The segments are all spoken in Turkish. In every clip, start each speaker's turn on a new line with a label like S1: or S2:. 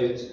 S1: Evet.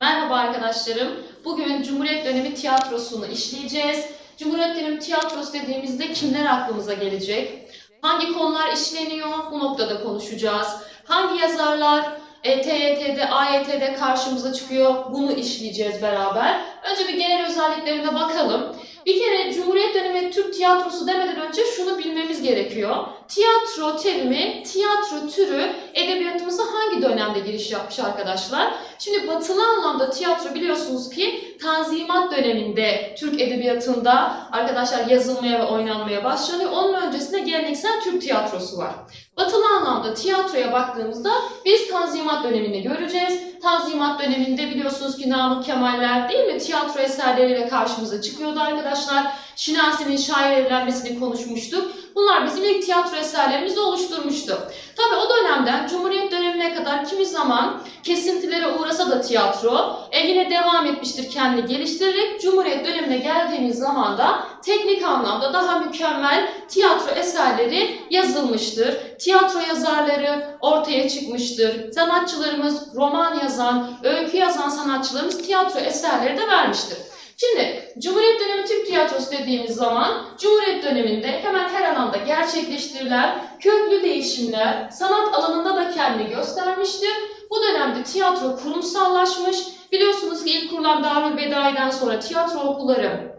S2: Merhaba arkadaşlarım. Bugün Cumhuriyet dönemi tiyatrosunu işleyeceğiz. Cumhuriyet dönemi tiyatrosu dediğimizde kimler aklımıza gelecek? Hangi konular işleniyor? Bu noktada konuşacağız. Hangi yazarlar e, TYT'de, AYT'de karşımıza çıkıyor? Bunu işleyeceğiz beraber. Önce bir genel özelliklerine bakalım. Bir kere Cumhuriyet dönemi Türk tiyatrosu demeden önce şunu bilmemiz gerekiyor. Tiyatro terimi, tiyatro türü edebiyatımıza hangi dönemde giriş yapmış arkadaşlar? Şimdi batılı anlamda tiyatro biliyorsunuz ki Tanzimat döneminde Türk edebiyatında arkadaşlar yazılmaya ve oynanmaya başlanıyor. Onun öncesinde geleneksel Türk tiyatrosu var. Batılı anlamda tiyatroya baktığımızda biz Tanzimat dönemini göreceğiz. Tanzimat döneminde biliyorsunuz ki Namık Kemaller değil mi tiyatro eserleriyle karşımıza çıkıyordu arkadaşlar. Şinasi'nin şair evlenmesini konuşmuştuk. Bunlar bizim ilk tiyatro eserlerimizi oluşturmuştu. Tabi o dönemden Cumhuriyet dönemine kadar kimi zaman kesintilere uğrasa da tiyatro e, yine devam etmiştir kendini geliştirerek Cumhuriyet dönemine geldiğimiz zaman da teknik anlamda daha mükemmel tiyatro eserleri yazılmıştır. Tiyatro yazarları ortaya çıkmıştır. Sanatçılarımız roman yazan, öykü yazan sanatçılarımız tiyatro eserleri de vermiştir. Şimdi Cumhuriyet dönemi Türk tiyatrosu dediğimiz zaman Cumhuriyet döneminde hemen her alanda gerçekleştirilen köklü değişimler sanat alanında da kendini göstermiştir. Bu dönemde tiyatro kurumsallaşmış. Biliyorsunuz ki ilk kurulan Darül Bedai'den sonra tiyatro okulları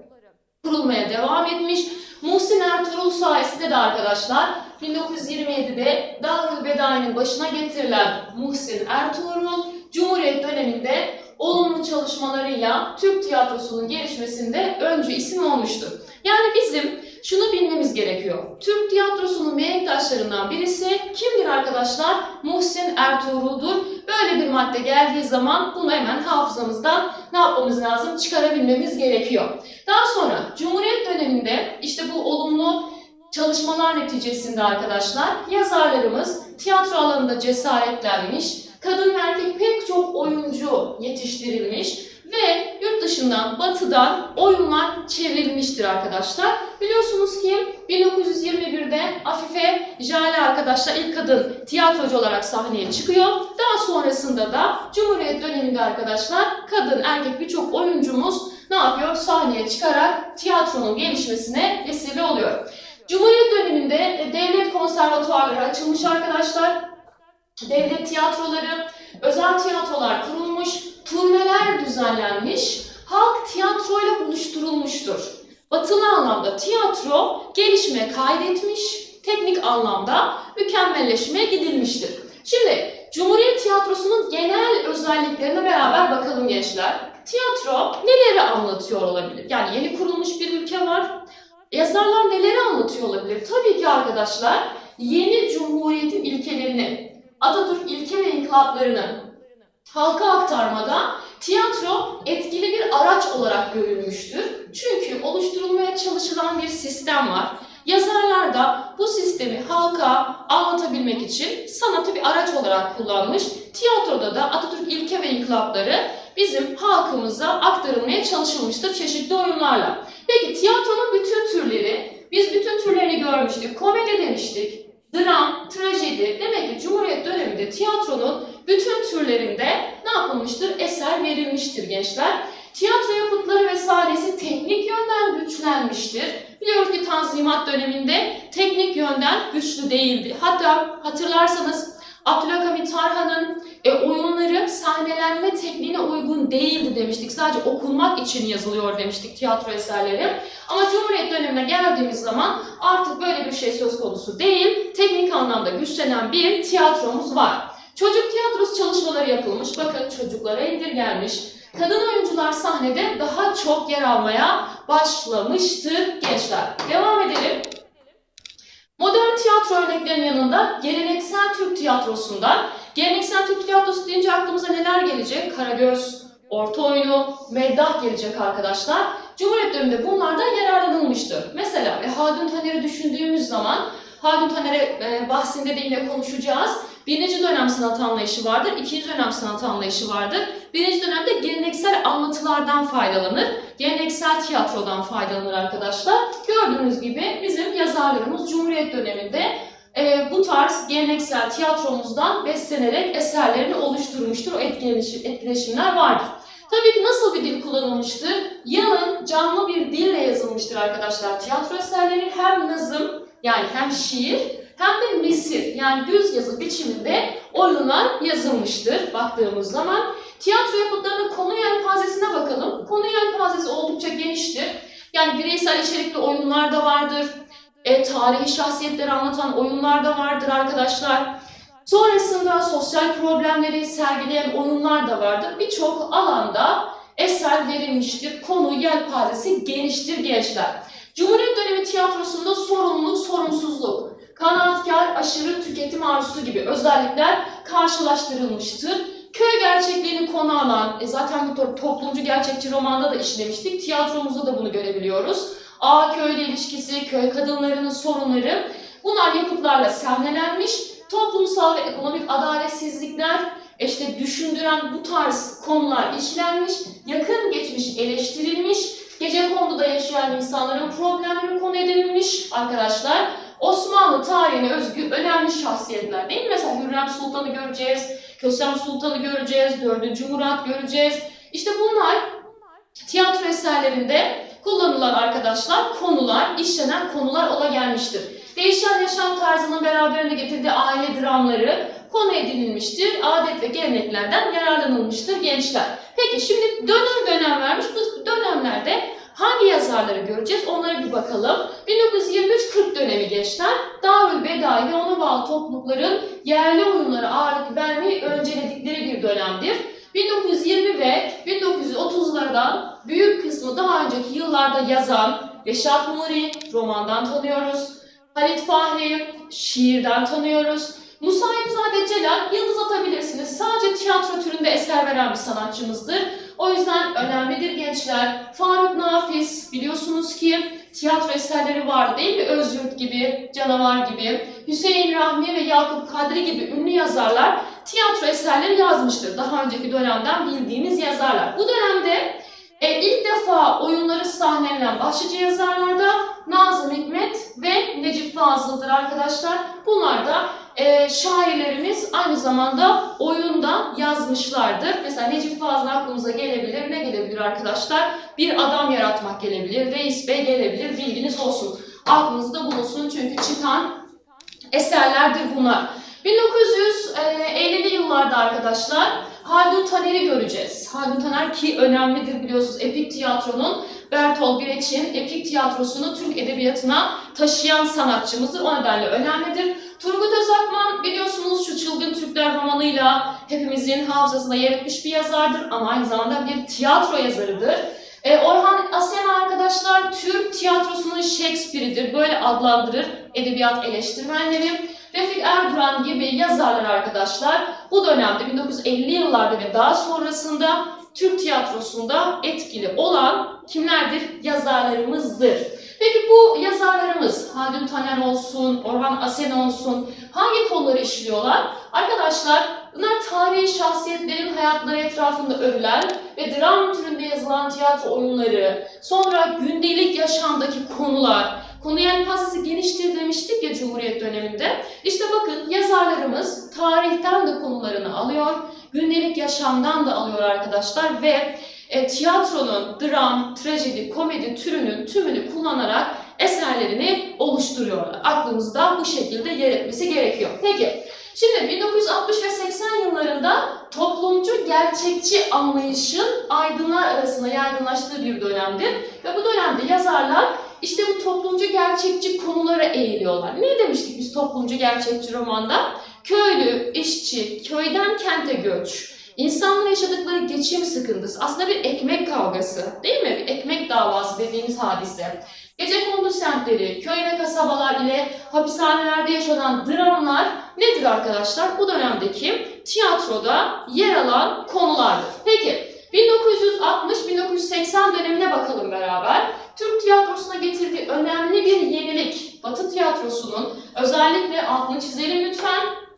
S2: kurulmaya devam etmiş. Muhsin Ertuğrul sayesinde de arkadaşlar 1927'de Darül Bedai'nin başına getirilen Muhsin Ertuğrul Cumhuriyet döneminde olumlu çalışmalarıyla Türk tiyatrosunun gelişmesinde öncü isim olmuştur. Yani bizim şunu bilmemiz gerekiyor. Türk tiyatrosunun menktaşlarından birisi kimdir arkadaşlar? Muhsin Ertuğrul'dur. Böyle bir madde geldiği zaman bunu hemen hafızamızdan ne yapmamız lazım? Çıkarabilmemiz gerekiyor. Daha sonra Cumhuriyet döneminde işte bu olumlu çalışmalar neticesinde arkadaşlar yazarlarımız tiyatro alanında cesaretlenmiş, kadın ve erkek pek çok oyuncu yetiştirilmiş ve yurt dışından, batıdan oyunlar çevrilmiştir arkadaşlar. Biliyorsunuz ki 1921'de Afife Jale arkadaşlar ilk kadın tiyatrocu olarak sahneye çıkıyor. Daha sonrasında da Cumhuriyet döneminde arkadaşlar kadın erkek birçok oyuncumuz ne yapıyor? Sahneye çıkarak tiyatronun gelişmesine vesile oluyor. Cumhuriyet döneminde devlet konservatuarları açılmış arkadaşlar. Devlet tiyatroları, özel tiyatrolar kurulmuş, turneler düzenlenmiş, halk tiyatroyla buluşturulmuştur. Batılı anlamda tiyatro gelişme kaydetmiş, teknik anlamda mükemmelleşmeye gidilmiştir. Şimdi Cumhuriyet Tiyatrosu'nun genel özelliklerine beraber bakalım gençler. Tiyatro neleri anlatıyor olabilir? Yani yeni kurulmuş bir ülke var. Yazarlar neleri anlatıyor olabilir? Tabii ki arkadaşlar yeni cumhuriyetin ilkelerini, Atatürk ilke ve inkılaplarını halka aktarmada tiyatro etkili bir araç olarak görülmüştür. Çünkü oluşturulmaya çalışılan bir sistem var. Yazarlar da bu sistemi halka anlatabilmek için sanatı bir araç olarak kullanmış. Tiyatroda da Atatürk ilke ve inkılapları bizim halkımıza aktarılmaya çalışılmıştır çeşitli oyunlarla. Peki tiyatronun bütün türleri, biz bütün türlerini görmüştük. Komedi demiştik, dram, trajedi. Demek ki Cumhuriyet döneminde tiyatronun bütün türlerinde ne yapılmıştır? Eser verilmiştir gençler. Tiyatro yapıtları ve sahnesi teknik yönden güçlenmiştir. Biliyoruz ki Tanzimat döneminde teknik yönden güçlü değildi. Hatta hatırlarsanız Abdülhamit Tarhan'ın e, oyunları sahnelenme tekniğine uygun değildi demiştik. Sadece okunmak için yazılıyor demiştik tiyatro eserleri. Ama Cumhuriyet dönemine geldiğimiz zaman artık böyle bir şey söz konusu değil. Teknik anlamda güçlenen bir tiyatromuz var. Çocuk tiyatrosu çalışmaları yapılmış. Bakın çocuklara indirgenmiş. Kadın oyuncular sahnede daha çok yer almaya başlamıştır gençler. Devam edelim. Modern tiyatro örneklerinin yanında geleneksel Türk tiyatrosundan, geleneksel Türk tiyatrosu deyince aklımıza neler gelecek? Karagöz, orta oyunu, meddah gelecek arkadaşlar. Cumhuriyet döneminde bunlardan yararlanılmıştır. Mesela ve Haldun Taner'i düşündüğümüz zaman, Haldun Taner'e bahsinde de yine konuşacağız. Birinci dönem sanat anlayışı vardır, ikinci dönem sanat anlayışı vardır. Birinci dönemde geleneksel anlatılardan faydalanır, geleneksel tiyatrodan faydalanır arkadaşlar. Gördüğünüz gibi bizim yazarlarımız Cumhuriyet döneminde e, bu tarz geleneksel tiyatromuzdan beslenerek eserlerini oluşturmuştur. Etkileşim, etkileşimler vardır. Tabii ki nasıl bir dil kullanılmıştır? Yalın, canlı bir dille yazılmıştır arkadaşlar. Tiyatro eserleri hem nazım yani hem şiir hem de misir yani düz yazı biçiminde oyunlar yazılmıştır baktığımız zaman. Tiyatro yapıtlarının konu yelpazesine bakalım. Konu yelpazesi oldukça geniştir. Yani bireysel içerikli oyunlar da vardır. E, tarihi şahsiyetleri anlatan oyunlar da vardır arkadaşlar. Sonrasında sosyal problemleri sergileyen oyunlar da vardır. Birçok alanda eser verilmiştir. Konu yelpazesi geniştir gençler. Cumhuriyet dönemi tiyatrosunda sorumluluk, sorumsuzluk, kanaatkar, aşırı tüketim arzusu gibi özellikler karşılaştırılmıştır. Köy gerçekliğini konu alan, e zaten bu to- toplumcu gerçekçi romanda da işlemiştik, tiyatromuzda da bunu görebiliyoruz. Ağa köylü ilişkisi, köy kadınlarının sorunları, bunlar yapıtlarla sahnelenmiş, toplumsal ve ekonomik adaletsizlikler, işte düşündüren bu tarz konular işlenmiş, yakın geçmiş eleştirilmiş, gece konduda yaşayan insanların problemleri konu edilmiş arkadaşlar. Osmanlı tarihine özgü önemli şahsiyetler değil mi? Mesela Hürrem Sultan'ı göreceğiz, Kösem Sultan'ı göreceğiz, 4. Murat göreceğiz. İşte bunlar tiyatro eserlerinde kullanılan arkadaşlar konular, işlenen konular ola gelmiştir. Değişen yaşam tarzının beraberinde getirdiği aile dramları konu edinilmiştir. Adet ve geleneklerden yararlanılmıştır gençler. Peki şimdi dönem dönem vermiş. Bu hangi yazarları göreceğiz? Onlara bir bakalım. 1923-40 dönemi gençler. Darül Bedai ve ona bağlı toplulukların yerli oyunlara ağırlık vermeyi önceledikleri bir dönemdir. 1920 ve 1930'lardan büyük kısmı daha önceki yıllarda yazan Reşat Nuri, romandan tanıyoruz. Halit Fahri, şiirden tanıyoruz. Musa İmzade Celal, yıldız atabilirsiniz. Sadece tiyatro türünde eser veren bir sanatçımızdır. O yüzden önemlidir gençler. Faruk Nafiz, biliyorsunuz ki tiyatro eserleri var değil mi? Özyurt gibi, Canavar gibi, Hüseyin Rahmi ve Yakup Kadri gibi ünlü yazarlar tiyatro eserleri yazmıştır. Daha önceki dönemden bildiğimiz yazarlar. Bu dönemde e, ilk defa oyunları sahnelenen başlıca yazarlar da Nazım Hikmet ve Necip Fazıl'dır arkadaşlar. Bunlar da e, şairlerimiz aynı zamanda oyunda yazmışlardır. Mesela Necip Fazıl aklımıza gelebilir. Ne gelebilir arkadaşlar? Bir adam yaratmak gelebilir. Reis Bey gelebilir. Bilginiz olsun. Aklınızda bulunsun çünkü çıkan eserlerdir bunlar. 1950'li yıllarda arkadaşlar Haldun Taner'i göreceğiz. Haldun Taner ki önemlidir biliyorsunuz epik tiyatronun Bertolt Brecht'in epik tiyatrosunu Türk edebiyatına taşıyan sanatçımızdır. O nedenle önemlidir. Turgut Özakman biliyorsunuz şu Çılgın Türkler romanıyla hepimizin hafızasına yer etmiş bir yazardır ama aynı zamanda bir tiyatro yazarıdır. E, Orhan Asena arkadaşlar Türk tiyatrosunun Shakespeare'idir. Böyle adlandırır edebiyat eleştirmenleri. Refik Erduran gibi yazarlar arkadaşlar bu dönemde 1950'li yıllarda ve daha sonrasında Türk tiyatrosunda etkili olan kimlerdir? Yazarlarımızdır. Peki bu yazarlarımız Haldun Taner olsun, Orhan Asen olsun hangi konuları işliyorlar? Arkadaşlar bunlar tarihi şahsiyetlerin hayatları etrafında örülen ve dram türünde yazılan tiyatro oyunları, sonra gündelik yaşamdaki konular, konu yelpazesi geniştir demiştik ya Cumhuriyet döneminde. İşte bakın yazarlarımız tarihten de konularını alıyor, gündelik yaşamdan da alıyor arkadaşlar ve e, tiyatronun dram, trajedi, komedi türünün tümünü kullanarak eserlerini oluşturuyorlar. Aklımızda bu şekilde yer etmesi gerekiyor. Peki, şimdi 1960 ve 80 yıllarında toplumcu gerçekçi anlayışın aydınlar arasında yaygınlaştığı bir dönemdir. Ve bu dönemde yazarlar işte bu toplumcu gerçekçi konulara eğiliyorlar. Ne demiştik biz toplumcu gerçekçi romanda? Köylü, işçi, köyden kente göç, İnsanların yaşadıkları geçim sıkıntısı aslında bir ekmek kavgası değil mi? Bir ekmek davası dediğimiz hadise. Gece kondu semtleri, köy ve kasabalar ile hapishanelerde yaşanan dramlar nedir arkadaşlar? Bu dönemdeki tiyatroda yer alan konulardır. Peki 1960-1980 dönemine bakalım beraber. Türk tiyatrosuna getirdiği önemli bir yenilik. Batı tiyatrosunun özellikle altını çizelim lütfen.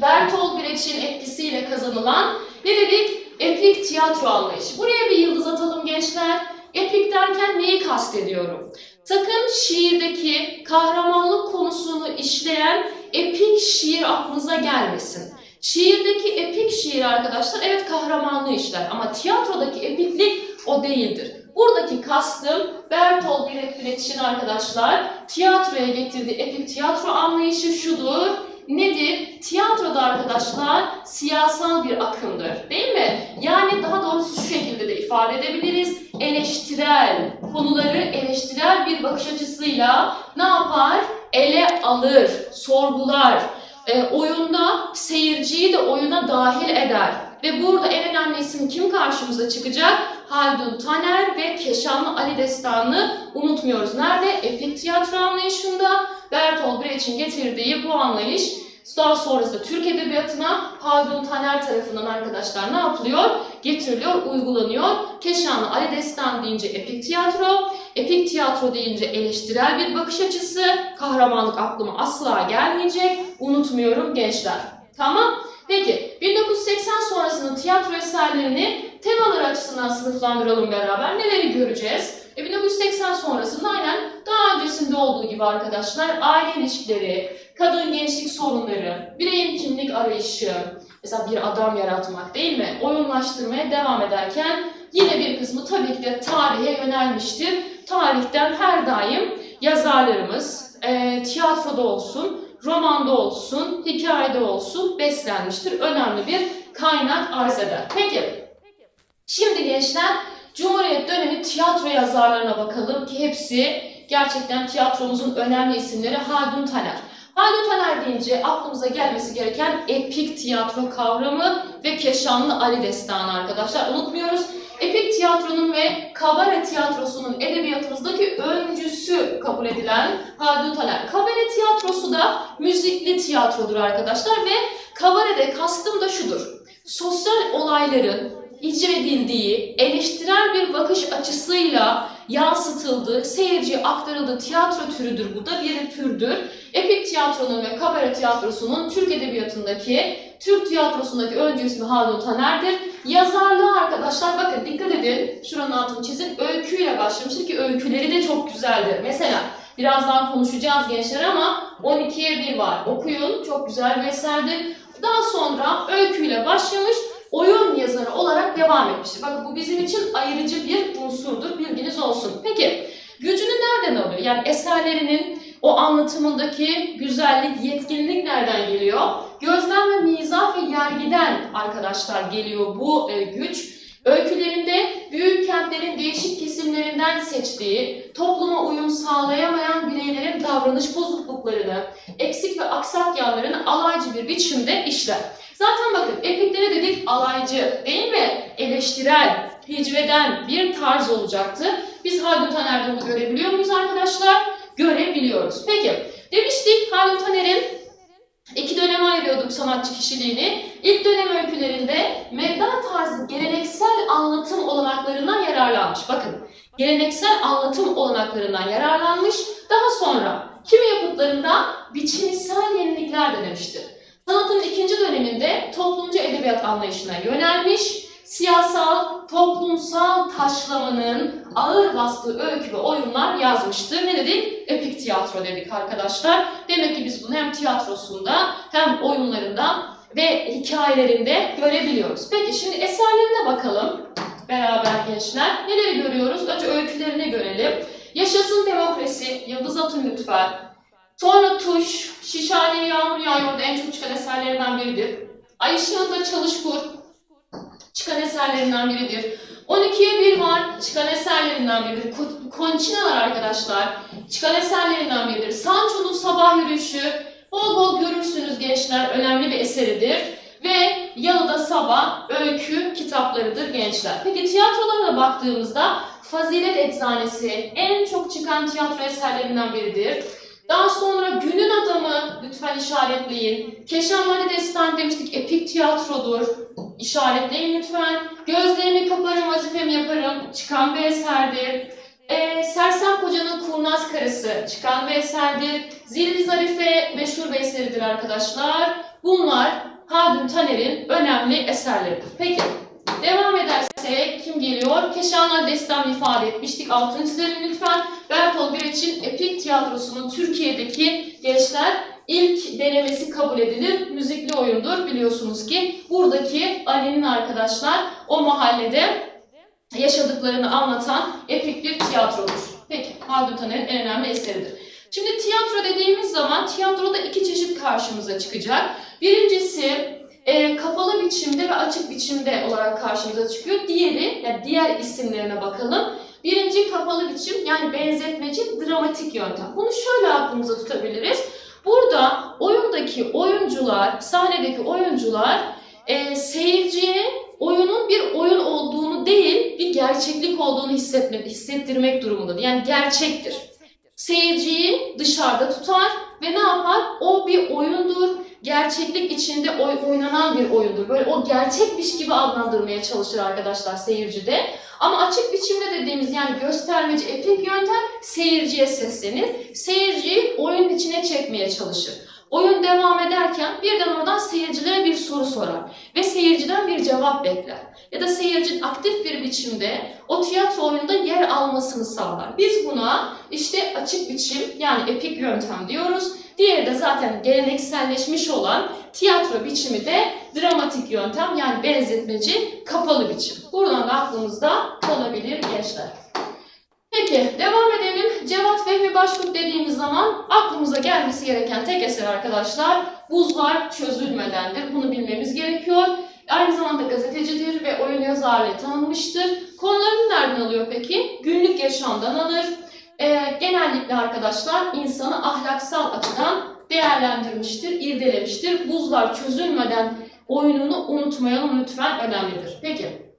S2: Bertolt Brecht'in etkisiyle kazanılan ne dedik? Epik tiyatro anlayışı. Buraya bir yıldız atalım gençler. Epik derken neyi kastediyorum? Sakın şiirdeki kahramanlık konusunu işleyen epik şiir aklınıza gelmesin. Şiirdeki epik şiir arkadaşlar evet kahramanlığı işler ama tiyatrodaki epiklik o değildir. Buradaki kastım Bertolt Brecht'in arkadaşlar tiyatroya getirdiği epik tiyatro anlayışı şudur. Nedir? Tiyatroda arkadaşlar siyasal bir akımdır. Değil mi? Yani daha doğrusu şu şekilde de ifade edebiliriz. Eleştirel, konuları eleştirel bir bakış açısıyla ne yapar? Ele alır, sorgular. E, oyunda seyirciyi de oyuna dahil eder. Ve burada en önemli isim kim karşımıza çıkacak? Haldun Taner ve Keşanlı Ali Destanı'nı unutmuyoruz. Nerede? Epik tiyatro anlayışında Bertolt Brecht'in getirdiği bu anlayış daha sonrasında Türk Edebiyatı'na Haldun Taner tarafından arkadaşlar ne yapılıyor? Getiriliyor, uygulanıyor. Keşanlı Ali Destan deyince epik tiyatro, epik tiyatro deyince eleştirel bir bakış açısı, kahramanlık aklıma asla gelmeyecek, unutmuyorum gençler. Tamam? Peki, 1980 sonrasının tiyatro eserlerini temalar açısından sınıflandıralım beraber. Neleri göreceğiz? E 1980 sonrasında aynen daha öncesinde olduğu gibi arkadaşlar aile ilişkileri, kadın gençlik sorunları, bireyin kimlik arayışı, mesela bir adam yaratmak değil mi? Oyunlaştırmaya devam ederken yine bir kısmı tabii ki de tarihe yönelmiştir. Tarihten her daim yazarlarımız e, tiyatroda olsun, romanda olsun, hikayede olsun beslenmiştir. Önemli bir kaynak arz eder. Peki, şimdi gençler Cumhuriyet dönemi tiyatro yazarlarına bakalım ki hepsi gerçekten tiyatromuzun önemli isimleri Haldun Taner. Haldun Taner deyince aklımıza gelmesi gereken epik tiyatro kavramı ve Keşanlı Ali Destanı arkadaşlar. Unutmuyoruz. Epik tiyatronun ve kabare tiyatrosunun edebiyatımızdaki öncüsü kabul edilen Haldun Taner. Kabare tiyatrosu da müzikli tiyatrodur arkadaşlar ve kabarede kastım da şudur. Sosyal olayların icra edildiği, eleştirel bir bakış açısıyla yansıtıldığı, seyirciye aktarıldığı tiyatro türüdür. Bu da bir türdür. Epik tiyatronun ve kabare tiyatrosunun Türk edebiyatındaki, Türk tiyatrosundaki öncü ismi Haldun Taner'dir. Yazarlığı arkadaşlar bakın dikkat edin, şuranın altını çizin, öyküyle başlamıştır ki öyküleri de çok güzeldir. Mesela birazdan konuşacağız gençler ama 12'ye 1 var. Okuyun, çok güzel bir eserdir. Daha sonra öyküyle başlamış, oyun yazarı olarak devam etmiştir. Bakın bu bizim için ayırıcı bir unsurdur, bilginiz olsun. Peki, gücünü nereden alıyor? Yani eserlerinin o anlatımındaki güzellik, yetkinlik nereden geliyor? Gözlem ve mizah ve yergiden arkadaşlar geliyor bu e, güç. Öykülerinde büyük kentlerin değişik kesimlerinden seçtiği, topluma uyum sağlayamayan bireylerin davranış bozukluklarını, eksik ve aksak yanlarını alaycı bir biçimde işler. Zaten bakın epiklere dedik alaycı değil mi? Eleştirel, hicveden bir tarz olacaktı. Biz Haldun Taner'de bunu görebiliyor muyuz arkadaşlar? Görebiliyoruz. Peki demiştik Haldun Taner'in iki döneme ayırıyorduk sanatçı kişiliğini. İlk dönem öykülerinde meddah tarzı geleneksel anlatım olanaklarından yararlanmış. Bakın geleneksel anlatım olanaklarından yararlanmış. Daha sonra kimi yapıtlarında biçimsel yenilikler denemiştir. Sanatın ikinci döneminde toplumcu edebiyat anlayışına yönelmiş, siyasal, toplumsal taşlamanın ağır bastığı öykü ve oyunlar yazmıştır. Ne dedik? Epik tiyatro dedik arkadaşlar. Demek ki biz bunu hem tiyatrosunda hem oyunlarında ve hikayelerinde görebiliyoruz. Peki şimdi eserlerine bakalım beraber gençler. Neleri görüyoruz? Önce öykülerini görelim. Yaşasın demokrasi, Yıldız Atın lütfen. Sonra Tuş, Şişhane Yağmur Yağıyor'da en çok çıkan eserlerinden biridir. Ay Işığında Çalış Kur, çıkan eserlerinden biridir. 12'ye 1 var, çıkan eserlerinden biridir. Ko- Konçinalar arkadaşlar, çıkan eserlerinden biridir. Sancho'nun Sabah Yürüyüşü, bol bol görürsünüz gençler, önemli bir eseridir. Ve Yalıda Sabah öykü kitaplarıdır gençler. Peki tiyatrolarına baktığımızda Fazilet Eczanesi en çok çıkan tiyatro eserlerinden biridir. Daha sonra Günün Adamı lütfen işaretleyin. Keşanlı Destan demiştik epik tiyatrodur. İşaretleyin lütfen. Gözlerimi kaparım vazifemi yaparım. Çıkan bir eserdir. Ee, Sersem Koca'nın Kurnaz Karısı çıkan bir eserdir. Zilli Zarife meşhur bir eseridir arkadaşlar. Bunlar Haldun Taner'in önemli eserleridir. Peki devam edersek kim geliyor? Keşanlar Destan ifade etmiştik. Altını çizelim lütfen. Bertolt Brecht'in Epik Tiyatrosu'nun Türkiye'deki gençler ilk denemesi kabul edilir. Müzikli oyundur biliyorsunuz ki. Buradaki Ali'nin arkadaşlar o mahallede yaşadıklarını anlatan epik bir tiyatrodur. Peki, Haldun Taner'in en önemli eseridir. Şimdi tiyatro dediğimiz zaman tiyatroda iki çeşit karşımıza çıkacak. Birincisi e, kapalı biçimde ve açık biçimde olarak karşımıza çıkıyor. Diğeri, yani diğer isimlerine bakalım. Birinci kapalı biçim yani benzetmeci dramatik yöntem. Bunu şöyle aklımıza tutabiliriz. Burada oyundaki oyuncular, sahnedeki oyuncular e, seyirciye oyunun bir oyun olduğunu değil, bir gerçeklik olduğunu hissetmek, hissettirmek durumundadır. Yani gerçektir. Seyirciyi dışarıda tutar ve ne yapar? O bir oyundur, gerçeklik içinde oy, oynanan bir oyundur. Böyle o gerçekmiş gibi adlandırmaya çalışır arkadaşlar seyircide. Ama açık biçimde dediğimiz yani göstermeci epik yöntem seyirciye seslenir. Seyirciyi oyunun içine çekmeye çalışır. Oyun devam ederken birden oradan seyircilere bir soru sorar ve seyirciden bir cevap bekler. Ya da seyircinin aktif bir biçimde o tiyatro oyununda yer almasını sağlar. Biz buna işte açık biçim yani epik yöntem diyoruz. Diğeri de zaten gelenekselleşmiş olan tiyatro biçimi de dramatik yöntem yani benzetmeci kapalı biçim. Buradan da aklımızda kalabilir gençler. Peki devam edelim. Cevat Fehmi Başkurt dediğimiz zaman aklımıza gelmesi gereken tek eser arkadaşlar Buzlar Çözülmedendir. Bunu bilmemiz gerekiyor. Aynı zamanda gazetecidir ve oyun yazarlığı tanınmıştır. Konularını nereden alıyor peki? Günlük yaşamdan alır. Ee, genellikle arkadaşlar insanı ahlaksal açıdan değerlendirmiştir, irdelemiştir. Buzlar çözülmeden oyununu unutmayalım lütfen önemlidir. Peki.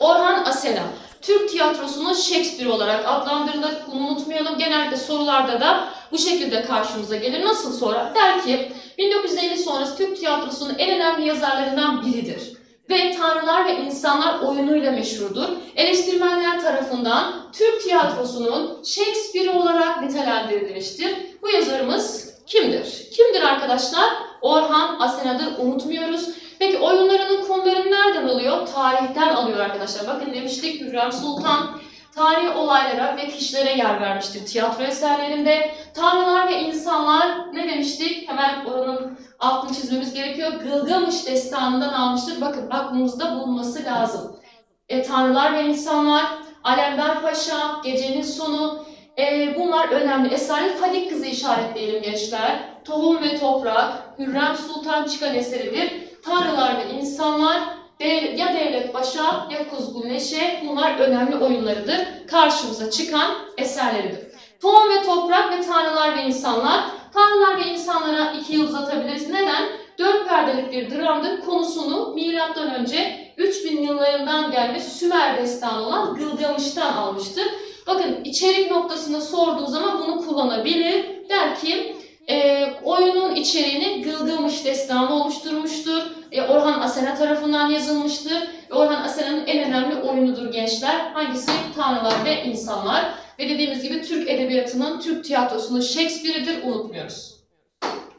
S2: Orhan Asena. Türk tiyatrosunun Shakespeare olarak adlandırılır. Bunu unutmayalım. Genellikle sorularda da bu şekilde karşımıza gelir. Nasıl sorar? Der ki 1950 sonrası Türk tiyatrosunun en önemli yazarlarından biridir. Ve Tanrılar ve İnsanlar oyunuyla meşhurdur. Eleştirmenler tarafından Türk tiyatrosunun Shakespeare olarak nitelendirilmiştir. Bu yazarımız kimdir? Kimdir arkadaşlar? Orhan Asena'dır. Unutmuyoruz. Peki oyunlarının konularını nereden alıyor? Tarihten alıyor arkadaşlar. Bakın demiştik Hürrem Sultan tarihi olaylara ve kişilere yer vermiştir tiyatro eserlerinde. Tanrılar ve insanlar ne demiştik? Hemen oranın altını çizmemiz gerekiyor. Gılgamış destanından almıştır. Bakın aklımızda bulunması lazım. E, Tanrılar ve insanlar, Alemdar Paşa, Gecenin Sonu, e, bunlar önemli eserler. Fadik Kızı işaretleyelim gençler. Tohum ve Toprak, Hürrem Sultan çıkan eseridir. Tanrılar ve insanlar ya Devlet Paşa ya Kuzgun Neşe bunlar önemli oyunlarıdır. Karşımıza çıkan eserleridir. Tohum ve Toprak ve Tanrılar ve insanlar. Tanrılar ve insanlara iki yıl uzatabiliriz. Neden? Dört perdelik bir dramdır. Konusunu milattan önce 3000 yıllarından gelme Sümer destanı olan Gılgamış'tan almıştır. Bakın içerik noktasında sorduğu zaman bunu kullanabilir. Der ki e, oyunun içeriğini Gılgamış destanı oluşturmuştur. E, Orhan Asena tarafından yazılmıştır. E, Orhan Asena'nın en önemli oyunudur gençler. Hangisi? Tanrılar ve İnsanlar. Ve dediğimiz gibi Türk Edebiyatı'nın, Türk tiyatrosunun Shakespeare'idir. Unutmuyoruz.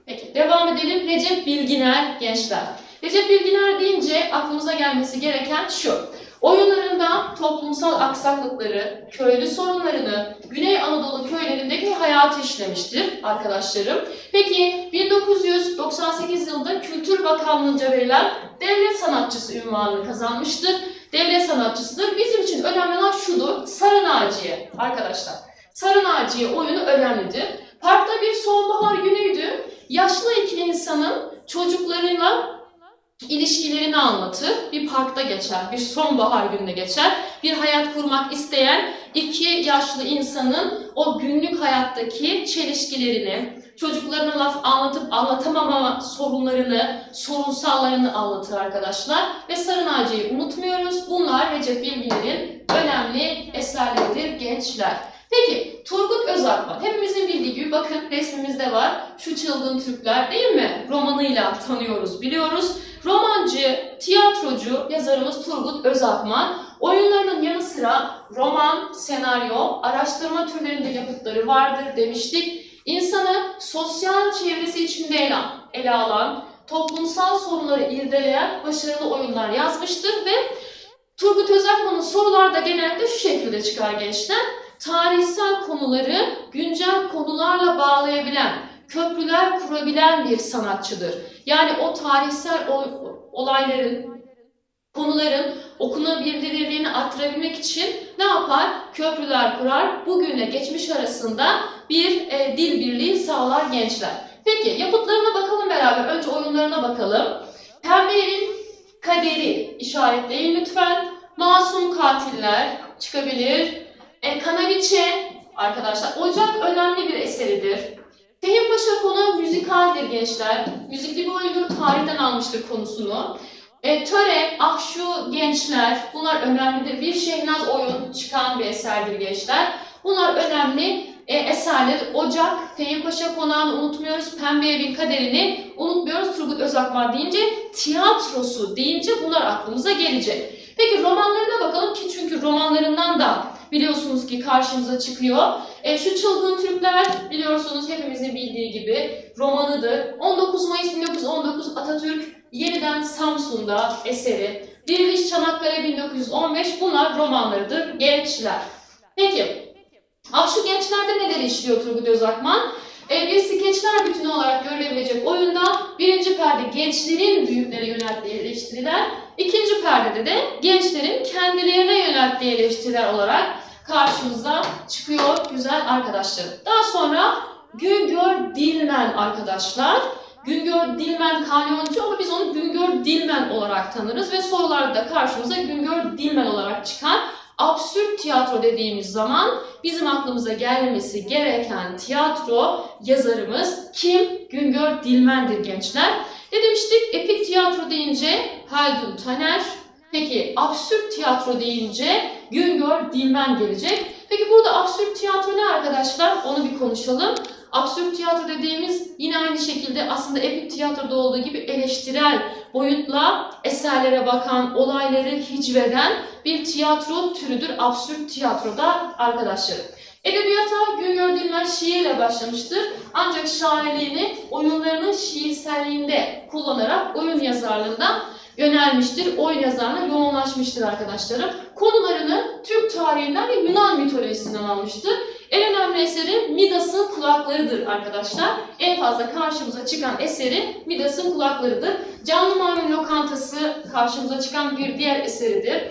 S2: Peki devam edelim. Recep Bilginer gençler. Recep Bilginer deyince aklımıza gelmesi gereken şu. Oyunlarında toplumsal aksaklıkları, köylü sorunlarını, Güney Anadolu köylerindeki hayatı işlemiştir arkadaşlarım. Peki 1998 yılında Kültür Bakanlığı'nca verilen devlet sanatçısı ünvanını kazanmıştır. Devlet sanatçısıdır. Bizim için önemli olan şudur. Sarı Naciye arkadaşlar. Sarı Naciye oyunu önemlidir. Parkta bir sonbahar günüydü. Yaşlı iki insanın çocuklarıyla ilişkilerini anlatır. Bir parkta geçer, bir sonbahar gününde geçer. Bir hayat kurmak isteyen iki yaşlı insanın o günlük hayattaki çelişkilerini, çocuklarına laf anlatıp anlatamama sorunlarını, sorunsallarını anlatır arkadaşlar. Ve Sarı Naciye'yi unutmuyoruz. Bunlar Recep Bilgin'in önemli eserleridir gençler. Peki Turgut Özakman. Hepimizin bildiği gibi bakın resmimizde var. Şu Çılgın Türkler değil mi? Romanıyla tanıyoruz, biliyoruz. Romancı, tiyatrocu yazarımız Turgut Özakman oyunlarının yanı sıra roman, senaryo, araştırma türlerinde yapıtları vardır demiştik. İnsanı sosyal çevresi içinde ele, ele alan, toplumsal sorunları irdeleyen başarılı oyunlar yazmıştır ve Turgut Özakman'ın sorularda genelde şu şekilde çıkar gençler. Tarihsel konuları güncel konularla bağlayabilen, köprüler kurabilen bir sanatçıdır. Yani o tarihsel olayların, konuların okunabilirliğini arttırabilmek için ne yapar? Köprüler kurar. Bugünle geçmiş arasında bir e, dil birliği sağlar gençler. Peki yapıtlarına bakalım beraber. Önce oyunlarına bakalım. Pembe Kaderi işaretleyin lütfen. Masum Katiller çıkabilir. E, Kanaviçe arkadaşlar. Ocak önemli bir eseridir. Fehim Paşa konu müzikaldir gençler. Müzikli bir oyundur. Tarihten almıştır konusunu. E, töre, ah şu gençler, bunlar önemlidir. Bir Şehnaz oyun çıkan bir eserdir gençler. Bunlar önemli e, eserler. Ocak, Fehim Paşa konağını unutmuyoruz. Pembe Evin kaderini unutmuyoruz. Turgut Özakman deyince, tiyatrosu deyince bunlar aklımıza gelecek. Peki romanlarına bakalım ki çünkü romanlarından da biliyorsunuz ki karşımıza çıkıyor. E, şu Çılgın Türkler biliyorsunuz hepimizin bildiği gibi romanıdır. 19 Mayıs 1919 Atatürk yeniden Samsun'da eseri. Diriliş Çanakkale 1915 bunlar romanlarıdır gençler. Peki Ah şu gençlerde neler işliyor Turgut Özakman? E, bir skeçler bütünü olarak görülebilecek oyunda birinci perde gençlerin büyüklere yönelttiği eleştiriler, ikinci perdede de gençlerin kendilerine yönelttiği eleştiriler olarak karşımıza çıkıyor güzel arkadaşlarım. Daha sonra Güngör Dilmen arkadaşlar. Güngör Dilmen Kalyoncu ama biz onu Güngör Dilmen olarak tanırız ve sorularda karşımıza Güngör Dilmen olarak çıkan tiyatro dediğimiz zaman bizim aklımıza gelmesi gereken tiyatro yazarımız kim? Güngör Dilmen'dir gençler. Ne demiştik? Epik tiyatro deyince Haldun Taner. Peki absürt tiyatro deyince Güngör Dilmen gelecek. Peki burada absürt tiyatro ne arkadaşlar? Onu bir konuşalım. Absürt tiyatro dediğimiz yine aynı şekilde aslında epik tiyatroda olduğu gibi eleştirel boyutla eserlere bakan, olayları hicveden bir tiyatro türüdür absürt tiyatroda arkadaşlarım. Edebiyata Güngör Dilmen şiirle başlamıştır. Ancak şairliğini oyunlarının şiirselliğinde kullanarak oyun yazarlığında yönelmiştir. Oyun yazarına yoğunlaşmıştır arkadaşlarım. Konularını Türk tarihinden ve Yunan mitolojisinden almıştır. En önemli eseri Midas'ın kulaklarıdır arkadaşlar. En fazla karşımıza çıkan eseri Midas'ın kulaklarıdır. Canlı Maymun Lokantası karşımıza çıkan bir diğer eseridir.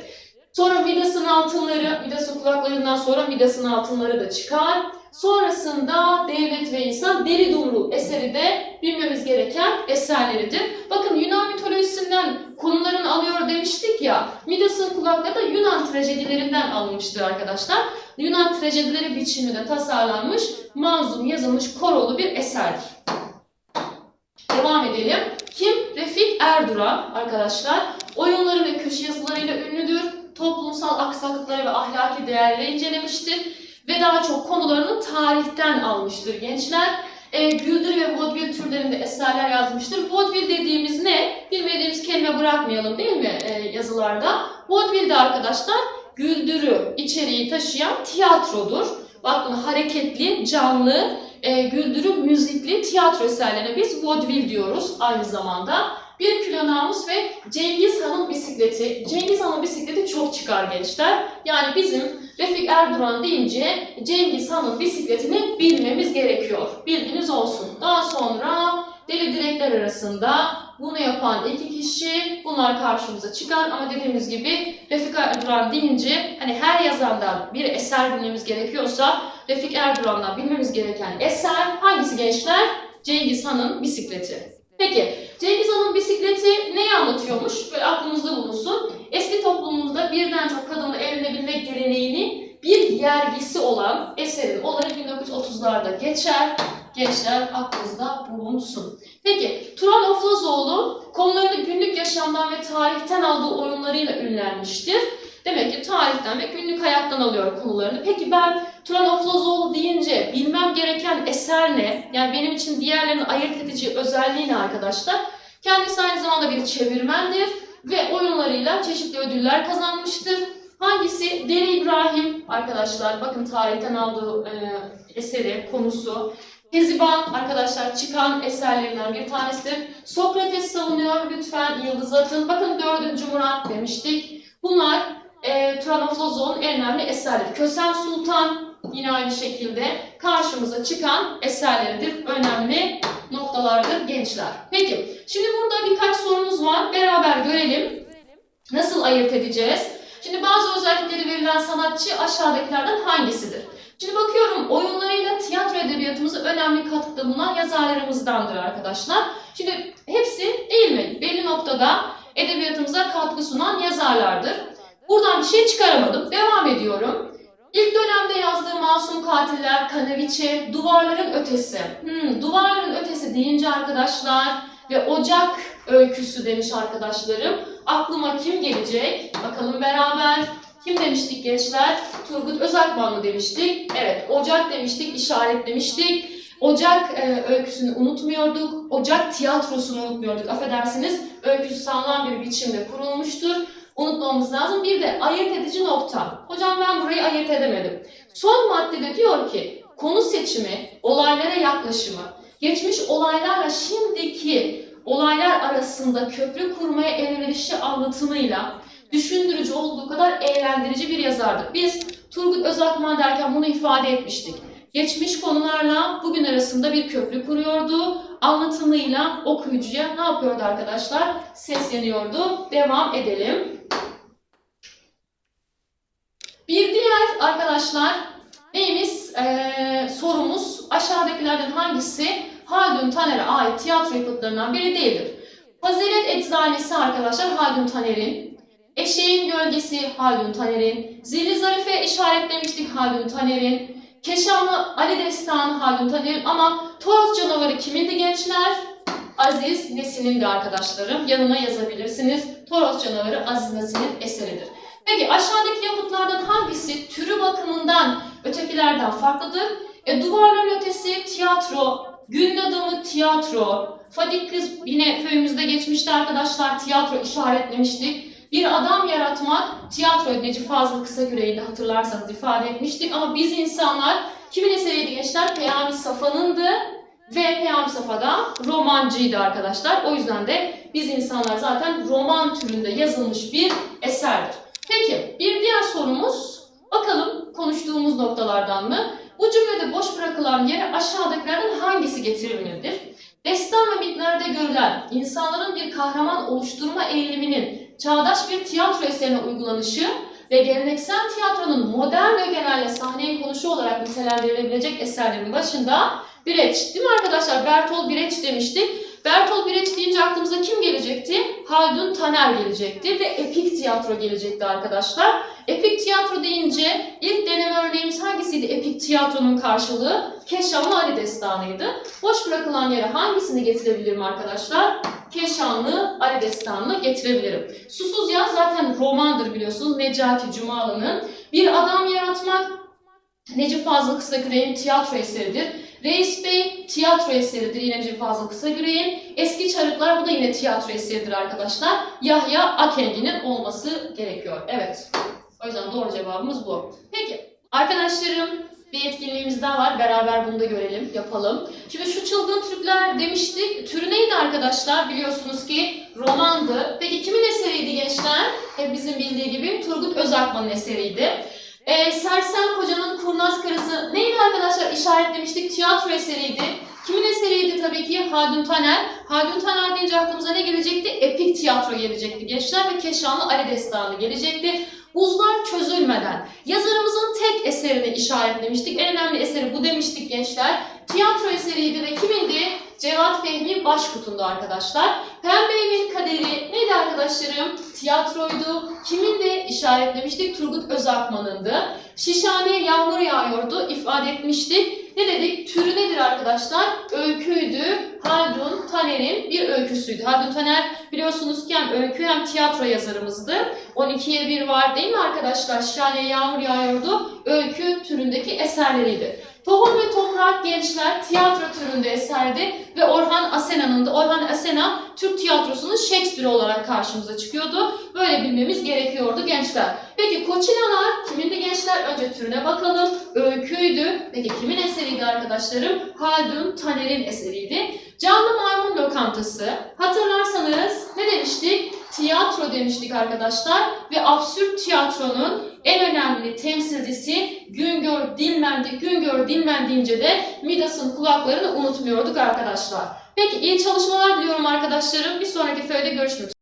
S2: Sonra Midas'ın altınları, Midas'ın kulaklarından sonra Midas'ın altınları da çıkar. Sonrasında Devlet ve İnsan Deli Dumrul eseri de bilmemiz gereken eserleridir. Bakın Yunan mitolojisinden konularını alıyor demiştik ya. Midas'ın kulakları da Yunan trajedilerinden alınmıştır arkadaşlar. Yunan trajedileri biçiminde tasarlanmış, manzum yazılmış korolu bir eserdir. Devam edelim. Kim? Refik Erduran arkadaşlar. Oyunları ve köşe yazılarıyla ünlüdür. Toplumsal aksaklıkları ve ahlaki değerleri incelemiştir. Ve daha çok konularını tarihten almıştır gençler. E, güldür ve vaudeville türlerinde eserler yazmıştır. Vaudeville dediğimiz ne? Bilmediğimiz kelime bırakmayalım değil mi e, yazılarda? Vaudeville de arkadaşlar güldürü içeriği taşıyan tiyatrodur. Bakın hareketli, canlı, e, güldürü müzikli tiyatro eserlerine biz vaudeville diyoruz aynı zamanda. Bir kilo namus ve Cengiz Han'ın bisikleti. Cengiz Han'ın bisikleti çok çıkar gençler. Yani bizim Refik Erduran deyince Cengiz Han'ın bisikletini bilmemiz gerekiyor. Bilginiz olsun. Daha sonra deli direkler arasında bunu yapan iki kişi bunlar karşımıza çıkar ama dediğimiz gibi Refik Erduran deyince hani her yazardan bir eser bilmemiz gerekiyorsa Refik Erduran'dan bilmemiz gereken eser hangisi gençler? Cengiz Han'ın bisikleti. Peki Cengiz Han'ın bisikleti neyi anlatıyormuş? Böyle aklınızda bulunsun. Eski toplumumuzda birden çok kadınla evlenebilme geleneğini bir yergisi olan eserin olayı 1930'larda geçer. Gençler aklınızda bulunsun. Peki Turan Oflazoğlu konularını günlük yaşamdan ve tarihten aldığı oyunlarıyla ünlenmiştir. Demek ki tarihten ve günlük hayattan alıyor konularını. Peki ben Turan Oflazoğlu deyince bilmem gereken eser ne? Yani benim için diğerlerini ayırt edici özelliği ne arkadaşlar? Kendisi aynı zamanda bir çevirmendir ve oyunlarıyla çeşitli ödüller kazanmıştır. Hangisi? Deli İbrahim arkadaşlar. Bakın tarihten aldığı e, eseri, konusu. Keziban arkadaşlar çıkan eserlerinden bir tanesidir. Sokrates savunuyor. Lütfen yıldız atın. Bakın dördüncü Murat demiştik. Bunlar e, Tranoflozon en önemli eserleri. Kösem Sultan yine aynı şekilde karşımıza çıkan eserleridir. Önemli noktalardır gençler. Peki, şimdi burada birkaç sorumuz var. Beraber görelim. Nasıl ayırt edeceğiz? Şimdi bazı özellikleri verilen sanatçı aşağıdakilerden hangisidir? Şimdi bakıyorum oyunlarıyla tiyatro edebiyatımıza önemli katkıda bulunan yazarlarımızdandır arkadaşlar. Şimdi hepsi değil mi? Belli noktada edebiyatımıza katkı sunan yazarlardır. Buradan bir şey çıkaramadım. Devam ediyorum. İlk dönemde yazdığı Masum Katiller, Kanaviçe, Duvarların Ötesi. Hmm, Duvarların Ötesi deyince arkadaşlar ve Ocak öyküsü demiş arkadaşlarım. Aklıma kim gelecek? Bakalım beraber. Kim demiştik gençler? Turgut Özakman mı demiştik? Evet, Ocak demiştik, işaretlemiştik. Ocak e, öyküsünü unutmuyorduk. Ocak tiyatrosunu unutmuyorduk. Affedersiniz, öyküsü sağlam bir biçimde kurulmuştur. Unutmamız lazım. Bir de ayırt edici nokta. Hocam ben burayı ayırt edemedim. Son maddede diyor ki, konu seçimi, olaylara yaklaşımı, geçmiş olaylarla şimdiki olaylar arasında köprü kurmaya elverişli anlatımıyla düşündürücü olduğu kadar eğlendirici bir yazardır. Biz Turgut Özakman derken bunu ifade etmiştik. Geçmiş konularla bugün arasında bir köprü kuruyordu. Anlatımıyla okuyucuya ne yapıyordu arkadaşlar? Sesleniyordu. Devam edelim. Bir diğer arkadaşlar neyimiz? Ee, sorumuz aşağıdakilerden hangisi Haldun Taner'e ait tiyatro yapıtlarından biri değildir? Fazilet Eczanesi arkadaşlar Haldun Taner'in. Eşeğin Gölgesi Haldun Taner'in. Zilli Zarife işaretlemiştik Haldun Taner'in. Keşanlı Ali Destanı Haldun Taner'in ama Toros Canavarı kimindi gençler? Aziz Nesin'in de arkadaşlarım. Yanına yazabilirsiniz. Toros Canavarı Aziz Nesin'in eseridir. Peki aşağıdaki yapıtlardan hangisi türü bakımından ötekilerden farklıdır? E, duvarların ötesi tiyatro, Günün adamı tiyatro, Fadik kız yine köyümüzde geçmişti arkadaşlar tiyatro işaretlemiştik. Bir adam yaratmak tiyatro Necip Fazıl Kısaküre'yi de hatırlarsanız ifade etmiştik ama biz insanlar kimin eseriydi gençler? Peyami Safa'nındı ve Peyami Safa da romancıydı arkadaşlar. O yüzden de biz insanlar zaten roman türünde yazılmış bir eserdir. Peki bir diğer sorumuz bakalım konuştuğumuz noktalardan mı? Bu cümlede boş bırakılan yere aşağıdakilerden hangisi getirilmelidir? Destan ve mitlerde görülen insanların bir kahraman oluşturma eğiliminin çağdaş bir tiyatro eserine uygulanışı ve geleneksel tiyatronun modern ve genelde sahneyi konuşu olarak nitelendirilebilecek eserlerin başında Brecht, değil mi arkadaşlar? Bertolt Brecht demiştik. Bertolt Brecht deyince aklımıza kim gelecekti? Haldun Taner gelecekti ve epik tiyatro gelecekti arkadaşlar. Epik tiyatro deyince ilk deneme örneğimiz hangisiydi epik tiyatronun karşılığı? Keşanlı Ali Destanı'ydı. Boş bırakılan yere hangisini getirebilirim arkadaşlar? Keşanlı Ali Destanı'nı getirebilirim. Susuz Yaz zaten romandır biliyorsunuz. Necati Cumalı'nın. Bir adam yaratmak Necip Fazıl Kısaküre'nin tiyatro eseridir. Reis Bey tiyatro eseridir yine Necip Fazıl Kısaküre'nin. Eski Çarıklar bu da yine tiyatro eseridir arkadaşlar. Yahya Akengi'nin olması gerekiyor. Evet. O yüzden doğru cevabımız bu. Peki arkadaşlarım bir etkinliğimiz daha var. Beraber bunu da görelim, yapalım. Şimdi şu çılgın Türkler demiştik. Türü neydi arkadaşlar? Biliyorsunuz ki romandı. Peki kimin eseriydi gençler? Hepimizin bildiği gibi Turgut Özakman'ın eseriydi. Ee, Sersem Koca'nın Kurnaz Karısı neydi arkadaşlar? İşaretlemiştik. Tiyatro eseriydi. Kimin eseriydi tabii ki? Haldun Taner. Haldun Taner deyince aklımıza ne gelecekti? Epik tiyatro gelecekti gençler ve Keşanlı Ali Destanı gelecekti. Buzlar çözülmeden yazarımızın tek eserini işaretlemiştik. En önemli eseri bu demiştik gençler. Tiyatro eseriydi ve kimindi? Cevat Fehmi Başkut'undu arkadaşlar. Pembe Kaderi neydi arkadaşlarım? Tiyatroydu. Kimin de işaretlemiştik? Turgut Özakman'ındı. Şişhaneye yağmur yağıyordu ifade etmiştik. Ne dedik? Türü nedir arkadaşlar? Öyküydü. Haldun Taner'in bir öyküsüydü. Haldun Taner biliyorsunuz ki hem öykü hem tiyatro yazarımızdı. 12'ye 1 var değil mi arkadaşlar? Şişhaneye yağmur yağıyordu. Öykü türündeki eserleriydi. Tohum ve Toprak Gençler tiyatro türünde eserdi ve Orhan Asena'nın da Orhan Asena Türk tiyatrosunun Shakespeare olarak karşımıza çıkıyordu. Böyle bilmemiz gerekiyordu gençler. Peki Koçinalar kimindi gençler? Önce türüne bakalım. Öyküydü. Peki kimin eseriydi arkadaşlarım? Haldun Taner'in eseriydi. Canlı Maymun Lokantası. Hatırlarsanız ne demiştik? Tiyatro demiştik arkadaşlar ve absürt tiyatronun en önemli temsilcisi Güngör Dilmen'di. Güngör Dilmen deyince de Midas'ın kulaklarını unutmuyorduk arkadaşlar. Peki iyi çalışmalar diliyorum arkadaşlarım. Bir sonraki föyde görüşmek.